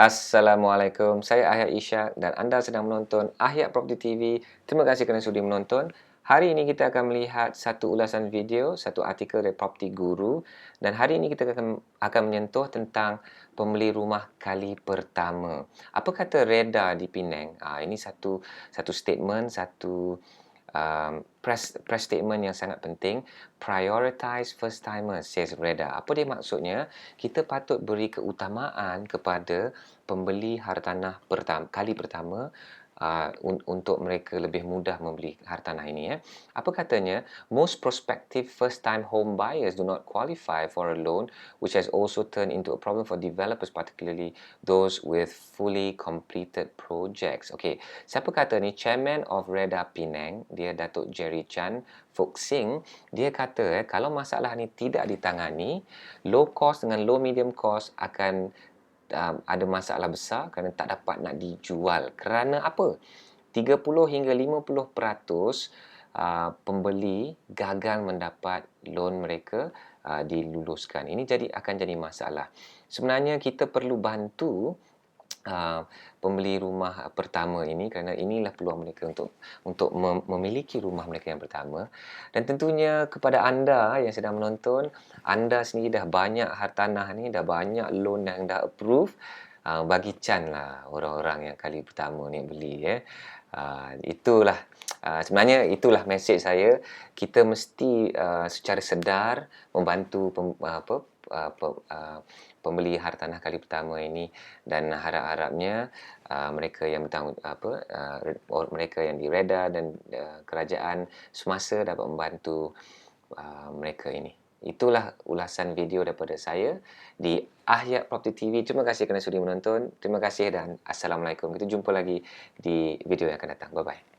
Assalamualaikum, saya Ahyat Ishak dan anda sedang menonton Ahyat Property TV. Terima kasih kerana sudi menonton. Hari ini kita akan melihat satu ulasan video, satu artikel dari Property Guru dan hari ini kita akan akan menyentuh tentang pembeli rumah kali pertama. Apa kata Reda di Penang? Ah ini satu satu statement, satu um, press press statement yang sangat penting. Prioritize first timers says Reda. Apa dia maksudnya? Kita patut beri keutamaan kepada pembeli hartanah pertama kali pertama uh, un- untuk mereka lebih mudah membeli hartanah ini ya. Apa katanya? Most prospective first time home buyers do not qualify for a loan which has also turned into a problem for developers particularly those with fully completed projects. Okay, siapa kata ni chairman of Reda Penang, dia Datuk Jerry Chan Fok Sing, dia kata eh kalau masalah ni tidak ditangani, low cost dengan low medium cost akan ada masalah besar kerana tak dapat nak dijual. Kerana apa? 30 hingga 50% uh, pembeli gagal mendapat loan mereka uh, diluluskan. Ini jadi akan jadi masalah. Sebenarnya kita perlu bantu uh, pembeli rumah pertama ini kerana inilah peluang mereka untuk untuk memiliki rumah mereka yang pertama. Dan tentunya kepada anda yang sedang menonton anda sendiri dah banyak hartanah ni dah banyak loan yang dah approve uh, bagi Chan lah orang-orang yang kali pertama ni beli ya. Uh, itulah Uh, sebenarnya itulah mesej saya. Kita mesti uh, secara sedar membantu pem, apa uh, uh, pembeli hartanah kali pertama ini dan harap-harapnya uh, mereka yang bertanggung apa mereka yang direda dan uh, kerajaan semasa dapat membantu mereka ini. Itulah ulasan video daripada saya di Ahyat Property TV. Terima kasih kerana sudi menonton. Terima kasih dan Assalamualaikum. Kita jumpa lagi di video yang akan datang. Bye-bye.